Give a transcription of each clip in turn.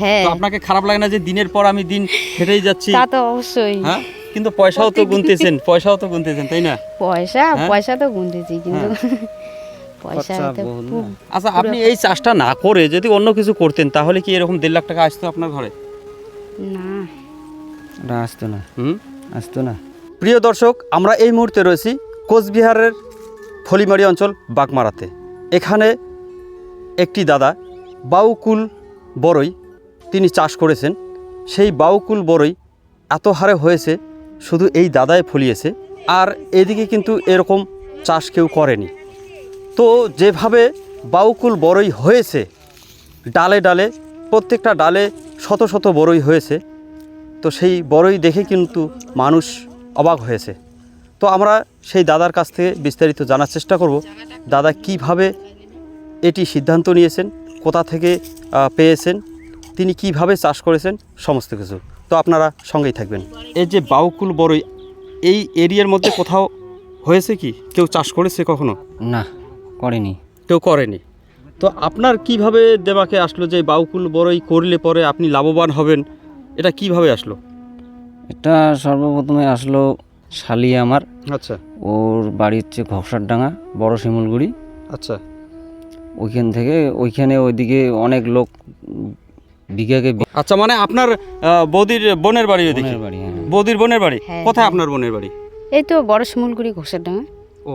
হ্যাঁ। তো আপনাকে খারাপ লাগে না যে দিনের পর আমি দিন হেঁটেই যাচ্ছি? তা তো অবশ্যই। হ্যাঁ? কিন্তু পয়সাও তো গুনতেছেন পয়সাও তো গুনতেছেন তাই না? পয়সা হ্যাঁ? পয়সা তো গুনতেছি কিন্তু পয়সা বহুত খুব আচ্ছা আপনি এই চাষটা না করে যদি অন্য কিছু করতেন তাহলে কি এরকম দেড় লাখ টাকা আসতো আপনার ঘরে? না। আসতো না। হুম? আসতো না। প্রিয় দর্শক আমরা এই মুহূর্তে রয়েছি কোচবিহারের ফলিমারি অঞ্চল বাগমারাতে। এখানে একটি দাদা বাউকুল বড়ই তিনি চাষ করেছেন, সেই বাউকুল বড়ই এত হারে হয়েছে, শুধু এই দাদায় ফলিয়েছে। আর এদিকে কিন্তু এরকম চাষ কেউ করেনি। তো যেভাবে বাউকুল বড়ই হয়েছে, ডালে ডালে, প্রত্যেকটা ডালে শত শত বড়ই হয়েছে, তো সেই বড়ই দেখে কিন্তু মানুষ অবাক হয়েছে। তো আমরা সেই দাদার কাছ থেকে বিস্তারিত জানার চেষ্টা করব, দাদা কীভাবে এটি সিদ্ধান্ত নিয়েছেন, কোথা থেকে পেয়েছেন তিনি কীভাবে চাষ করেছেন সমস্ত কিছু। তো আপনারা সঙ্গেই থাকবেন। এই যে বাউকুল বড়ই এই এরিয়ার মধ্যে কোথাও হয়েছে কি? কেউ চাষ করেছে কখনো? না করেনি। কেউ করেনি। তো আপনার কীভাবে দেবাকে আসলো যে বাউকুল বড়ই করলে পরে আপনি লাভবান হবেন? এটা কীভাবে আসলো? এটা সর্বপ্রথমে আসলো শালি আমার। আচ্ছা। ওর বাড়ি হচ্ছে ঘকসার ডাঙা বড় শিমুলগুড়ি। আচ্ছা। ওইখান থেকে ওইখানে ওইদিকে অনেক লোক বিঘাকে আচ্ছা মানে আপনার আহ, বৌদির বোনের বাড়ি হ্যাঁ। বৌদির বোনের বাড়ি? হ্যাঁ, কোথায় হ্যাঁ। আপনার বোনের বাড়ি? এই তো বড় শিমুলগুড়ি ঘোষের ডাঙা। ও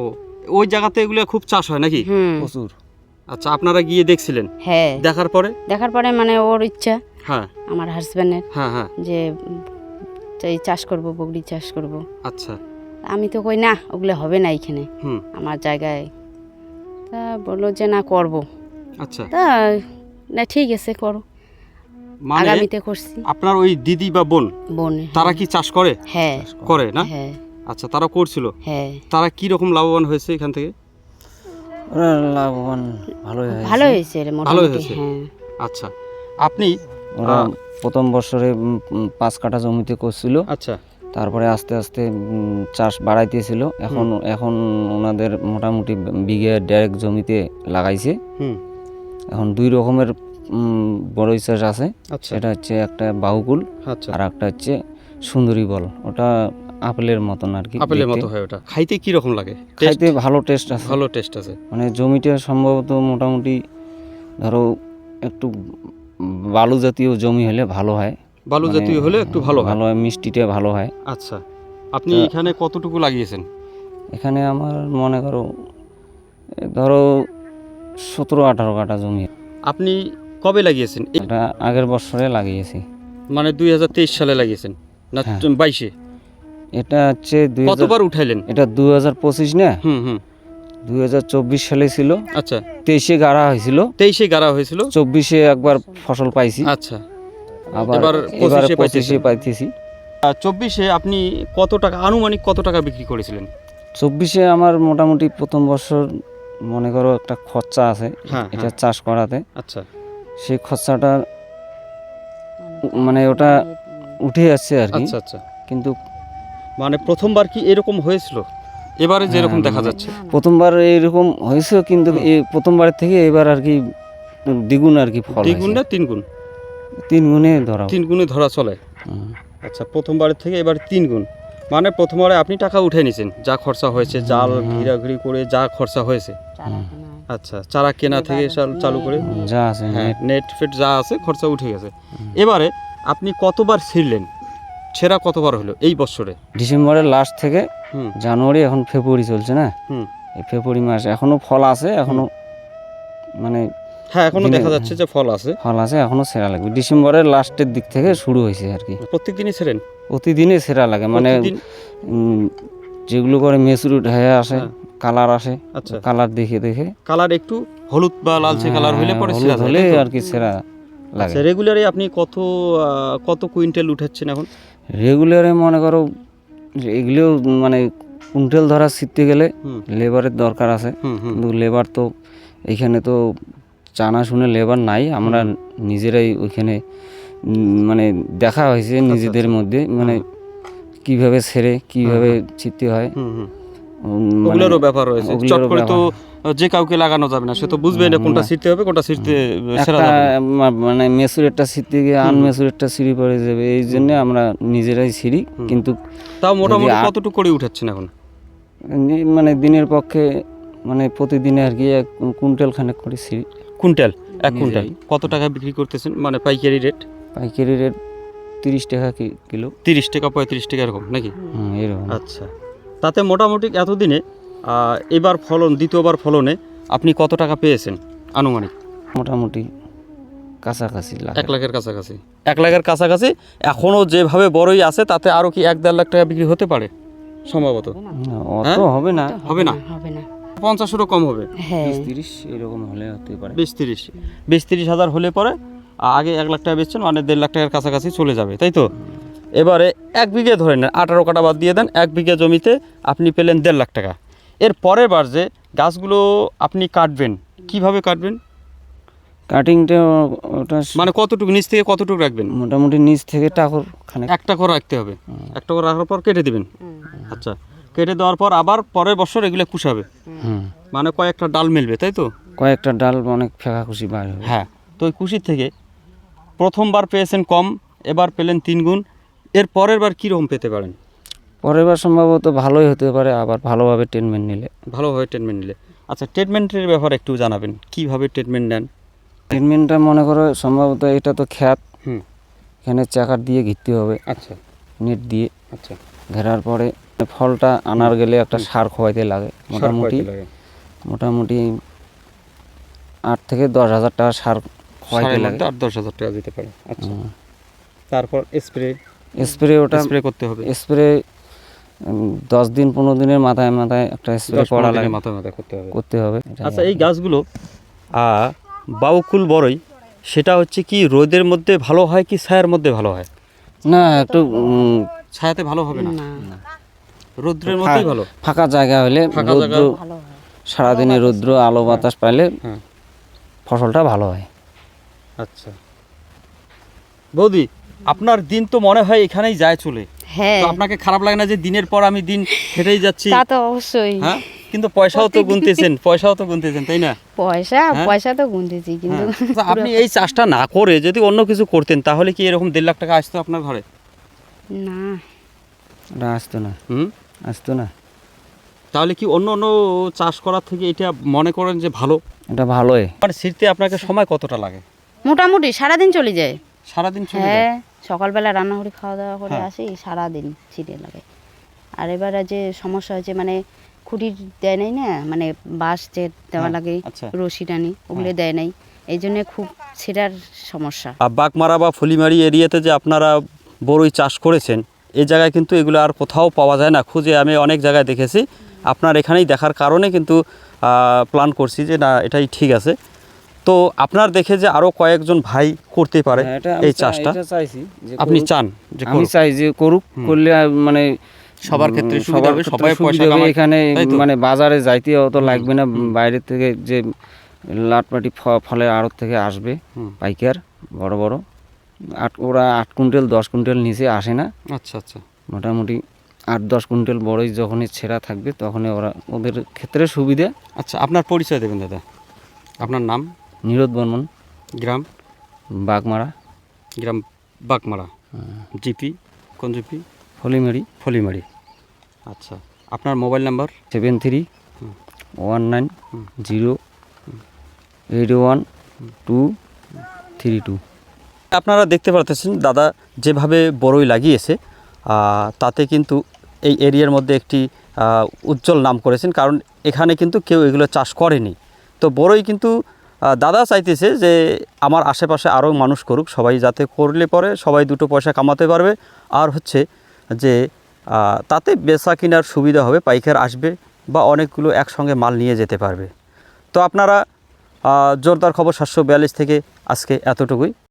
ওই জায়গাতে এগুলো খুব চাষ হয় নাকি? প্রচুর। আচ্ছা আপনারা গিয়ে দেখছিলেন? হ্যাঁ। দেখার পরে? দেখার পরে মানে ওর ইচ্ছা হ্যাঁ। আমার হাজব্যান্ডের হ্যাঁ হ্যাঁ। যে এই চাষ করব বগরি চাষ করব। আচ্ছা। আমি তো কই না ওগুলো হবে না এইখানে আমার জায়গায়। তা বলল যে না করব। আচ্ছা। তা না ঠিক আছে করো। মানে আগামীতে করছি। আপনার ওই দিদি বা বোন বোন তারা কি চাষ করে? হ্যাঁ। করে না? হ্যাঁ। আচ্ছা তারা করছিল? হ্যাঁ। তারা কি রকম লাভবান হয়েছে এখান থেকে? লাভবান ভালোই হয়েছে। ভালো হয়েছে রে মোটামুটি হয়েছে। হ্যাঁ। আচ্ছা আপনি ওরা প্রথম বছরে পাঁচ কাঠা জমিতে করছিল। আচ্ছা। তারপরে আস্তে আস্তে চাষ বাড়াইতেছিল। এখন এখন ওনাদের মোটামুটি বিঘে ডেরেক জমিতে লাগাইছে। হুম। এখন দুই রকমের বড়ই চাষ আছে। আচ্ছা। সেটা হচ্ছে একটা বাহুকুল আচ্ছা। আর একটা হচ্ছে সুন্দরী বল। ওটা আপেলের মতন আর কি আপেলের মতো হয় ওটা। খাইতে কি রকম লাগে? খাইতে ভালো টেস্ট আছে। ভালো টেস্ট আছে। মানে জমিটা সম্ভবত মোটামুটি ধরো একটু বালু জাতীয় জমি হলে ভালো হয়। বালু মানে জাতীয় হলে একটু ভালো ভালো হয় মিষ্টিটা ভালো হয়। আচ্ছা। আপনি এখানে কতটুকু লাগিয়েছেন? এখানে আমার মনে করো ধরো সতেরো আঠারো কাঠা জমি। আপনি কবে লাগিয়েছেন? এটা আগের বছরে লাগিয়েছি। মানে দুই হাজার তেইশ সালে লাগিয়েছেন? না হ্যাঁ। বাইশে? এটা হচ্ছে কতবার উঠাইলেন? এটা দুই হাজার পঁচিশ না? হুম হুম। দুই হাজার চব্বিশ সালে ছিল। আচ্ছা। তেইশে গাড়া হয়েছিল। তেইশে গাড়া হয়েছিল? চব্বিশে একবার ফসল পাইছি। আচ্ছা। আবার এবার এবার 25 এ পঁচিশে পাইতেছি। চব্বিশে আপনি কত টাকা আনুমানিক কত টাকা বিক্রি করেছিলেন? চব্বিশে আমার মোটামুটি প্রথম বছর মনে করো একটা খরচা আছে। হ্যাঁ, এটা হ্যাঁ। চাষ করাতে। আচ্ছা। সেই খরচাটা মানে ওটা উঠে আসছে আর কি। আচ্ছা আচ্ছা। কিন্তু মানে প্রথমবার কি এরকম হয়েছিল? এবারে যেরকম হ্যাঁ, দেখা মানে- যাচ্ছে। প্রথমবার এরকম হয়েছে কিন্তু এই প্রথমবারের থেকে এবার আর কি দ্বিগুণ আর কি ফল দ্বিগুণ না। তিন গুণ তিন গুণে ধরা তিন গুণে ধরা চলে। আচ্ছা প্রথমবারের থেকে এবার তিন গুণ মানে প্রথমবারে আপনি টাকা উঠে নিয়েছেন যা খরচা হয়েছে জাল ঘিরাঘিরি করে যা খরচা হয়েছে। আচ্ছা চারা কেনা থেকে চাল- চালু করে। যা আছে হ্যাঁ নেট ফেট যা আছে খরচা উঠে গেছে। এবারে আপনি কতবার ছিঁড়লেন? ছেঁড়া কতবার হলো এই বছরে? ডিসেম্বরের লাস্ট থেকে হুম। জানুয়ারি এখন ফেব্রুয়ারি চলছে না? হুম। এই ফেব্রুয়ারি মাস এখনও ফল আছে এখনও মানে হ্যাঁ এখনও দেখা যাচ্ছে যে ফল আছে। ফল আছে এখনও সেরা লাগবে। ডিসেম্বরের লাস্টের দিক থেকে শুরু হয়েছে আর কি। প্রত্যেক দিনই ছেড়েন? প্রতিদিনই সেরা লাগে মানে যেগুলো করে মেসুরুট হয়ে আসে হ্যাঁ। কালার আসে আচ্ছা। কালার দেখে দেখে। কালার একটু হলুদ বা লালচে কালার হইলে পরে হ্যাঁ, যায়, হলে আর কি সেরা লাগে। আচ্ছা রেগুলারে আপনি কত কত কুইন্টাল উঠাচ্ছেন এখন? রেগুলারে মনে করো এগুলোও মানে কুইন্টাল ধরা শিখতে গেলে লেবারের দরকার আছে। কিন্তু লেবার তো এইখানে তো জানা শুনে লেবার নাই। আমরা নিজেরাই ওইখানে মানে দেখা হয়েছে নিজেদের মধ্যে। মানে কীভাবে ছেড়ে কীভাবে ছিটতে হয়। ওগুলোরও ব্যাপার রয়েছে। চট করে তো যে কাউকে লাগানো যাবে না সে তো বুঝবে না কোনটা ছিটতে হবে কোনটা ছিটতে সেরা যাবে মানে মেসুরেরটা সিঁড়ি গিয়ে আনমেসুরেরটা সিঁড়ি পড়ে যাবে এই জন্য আমরা নিজেরাই সিঁড়ি কিন্তু তাও মোটামুটি কতটুকু করে উঠাচ্ছেন এখন? মানে দিনের পক্ষে মানে প্রতিদিনে আর কি এক কুইন্টাল খানেক করে সিঁড়ি কুইন্টাল? এক কুইন্টাল? কত টাকা বিক্রি করতেছেন? মানে পাইকারি রেট? পাইকারি রেট তিরিশ টাকা কিলো। তিরিশ টাকা পঁয়ত্রিশ টাকা এরকম নাকি? এরকম। আচ্ছা। তাতে মোটামুটি এতদিনে এবার ফলন দ্বিতীয়বার ফলনে আপনি কত টাকা পেয়েছেন আনুমানিক? মোটামুটি কাছাকাছি এক লাখের কাছাকাছি। এক লাখের কাছাকাছি এখনও যেভাবে বড়ই আছে তাতে আরও কি এক দেড় লাখ টাকা বিক্রি হতে পারে? সম্ভবত। হ্যাঁ? অত হবে না। হবে না? হবে না। পঞ্চাশেরও কম হবে। হ্যাঁ। বিশ তিরিশ এরকম হলে হতে পারে। বিশ তিরিশ। বিশ তিরিশ হাজার হলে পরে আগে এক লাখ টাকা বেচছেন মানে দেড় লাখ টাকার কাছাকাছি চলে যাবে তাই তো? এবারে এক বিঘে ধরে নেন আঠারো কাটা বাদ দিয়ে দেন এক বিঘে জমিতে আপনি পেলেন দেড় লাখ টাকা। এর পরের বার যে গাছগুলো আপনি কাটবেন কীভাবে কাটবেন? কাটিংটা ওটা মানে কতটুকু নিচ থেকে কতটুকু রাখবেন? মোটামুটি নিচ থেকে টাকর খানে একটা করে রাখতে হবে। একটা করে রাখার পর কেটে দিবেন। আচ্ছা কেটে দেওয়ার পর আবার পরের বছর এগুলো কুষাবে। হুম। মানে কয়েকটা ডাল মিলবে তাই তো? কয়েকটা ডাল অনেক ফেঁকা খুশি বার হবে। হ্যাঁ তো ওই কুশির থেকে প্রথমবার পেয়েছেন কম এবার পেলেন তিন গুণ এর পরের বার কীরকম পেতে পারেন? পরের বার সম্ভবত ভালোই হতে পারে আবার ভালোভাবে ট্রিটমেন্ট নিলে। ভালোভাবে ট্রিটমেন্ট নিলে। আচ্ছা ট্রিটমেন্টের ব্যাপারে একটু জানাবেন কীভাবে ট্রিটমেন্ট নেন? ট্রিটমেন্টটা মনে করো সম্ভবত এটা তো খ্যাত। হুম। এখানে চাকার দিয়ে ঘিরতে হবে। আচ্ছা। নেট দিয়ে। আচ্ছা। ঘেরার পরে ফলটা আনার গেলে একটা সার খোয়াইতে লাগে। মোটামুটি মোটামুটি আট থেকে দশ হাজার টাকা সার খোয়াইতে লাগে। আট দশ হাজার টাকা দিতে পারে। আচ্ছা। তারপর স্প্রে স্প্রে ওটা স্প্রে করতে হবে। স্প্রে দশ দিন পনেরো দিনের মাথায় মাথায় একটা স্প্রে করা লাগে। মাথায় মাথায় করতে হবে। করতে হবে আচ্ছা এই গাছগুলো বাউকুল বড়ই সেটা হচ্ছে কি রোদের মধ্যে ভালো হয় কি ছায়ার মধ্যে ভালো হয়? না একটু ছায়াতে ভালো হবে না? না। রৌদ্রের মধ্যেই ভালো? ফাঁকা জায়গা হলে ফাঁকা জায়গা- ভালো হয়। সারাদিনে রৌদ্র আলো বাতাস পাইলে হ্যাঁ। ফসলটা ভালো হয়। আচ্ছা। বৌদি আপনার দিন তো মনে হয় এখানেই যায় চলে। হ্যাঁ। তো আপনাকে খারাপ লাগে না যে দিনের পর আমি দিন হেঁটেই যাচ্ছি? তা তো অবশ্যই। হ্যাঁ? কিন্তু পয়সাও তো গুনতেছেন পয়সাও তো গুনতেছেন তাই না? পয়সা হ্যাঁ? পয়সা তো গুনতেছি কিন্তু হ্যাঁ। আচ্ছা, আপনি এই চাষটা না করে যদি অন্য কিছু করতেন তাহলে কি এরকম দেড় লাখ টাকা আসতো আপনার ঘরে? না। এটা আসতো না। হুম? আসতো না। তাহলে কি অন্য অন্য চাষ করার থেকে এটা মনে করেন যে ভালো? এটা ভালোই। মানে ছিঁড়তে আপনাকে সময় কতটা লাগে? মোটামুটি সারাদিন চলে যায়। সারাদিন চলে যায়? হ্যাঁ সকালবেলা রান্না করে খাওয়া দাওয়া করে হ্যাঁ। আসি সারাদিন ছিটে লাগে। আর এবারে যে সমস্যা হয়েছে মানে খুঁটির দেয় নাই না মানে বাঁশ যে দেওয়া হ্যাঁ, লাগে আচ্ছা। রশি টানি ওগুলো দেয় নাই। এই জন্য খুব ছেঁড়ার সমস্যা। আর বাগমারা বা ফুলিমারি এরিয়াতে যে আপনারা বড়ই চাষ করেছেন এই জায়গায় কিন্তু এগুলো আর কোথাও পাওয়া যায় না। খুঁজে আমি অনেক জায়গায় দেখেছি। আপনার এখানেই দেখার কারণে কিন্তু প্ল্যান করছি যে না এটাই ঠিক আছে। তো আপনার দেখে যে আরও কয়েকজন ভাই করতে পারে হ্যাঁ, এই চাষটা। আপনি চান যে আমি চাই যে করুক করলে মানে সবার ক্ষেত্রে সুবিধা সবার হবে, সবাই পয়সা। কামায়, এখানে মানে বাজারে যাইতে অত লাগবে না। বাইরে থেকে যে লাটপাটি ফলের আড়ত থেকে আসবে। পাইকার বড় বড়। আট ওরা আট কুইন্টাল দশ কুইন্টাল নিচে আসে না। আচ্ছা আচ্ছা। মোটামুটি আট দশ কুইন্টাল বড়ই যখনই ছেঁড়া থাকবে তখনই ওরা ওদের ক্ষেত্রে সুবিধা। আচ্ছা আপনার পরিচয় দেবেন দাদা। আপনার নাম? নিরোধ বর্মন। গ্রাম? বাগমারা। গ্রাম বাগমারা। জিপি? কোন জিপি? ফলিমারি। ফলিমারি। আচ্ছা আপনার mobile number? Seven three one nine zero eight one two three two. আপনারা দেখতে পারতেছেন দাদা যেভাবে বড়ই লাগিয়েছে তাতে কিন্তু এই এরিয়ার মধ্যে একটি উজ্জ্বল নাম করেছেন কারণ এখানে কিন্তু কেউ এগুলো চাষ করেনি। তো বড়ই কিন্তু দাদা চাইতেছে যে আমার আশেপাশে আরও মানুষ করুক, সবাই যাতে করলে পরে সবাই দুটো পয়সা কামাতে পারবে। আর হচ্ছে যে তাতে বেচা কেনার সুবিধা হবে, পাইকার আসবে বা অনেকগুলো একসঙ্গে মাল নিয়ে যেতে পারবে। তো আপনারা জোরদার খবর সাতশো বিয়াল্লিশ থেকে আজকে এতটুকুই।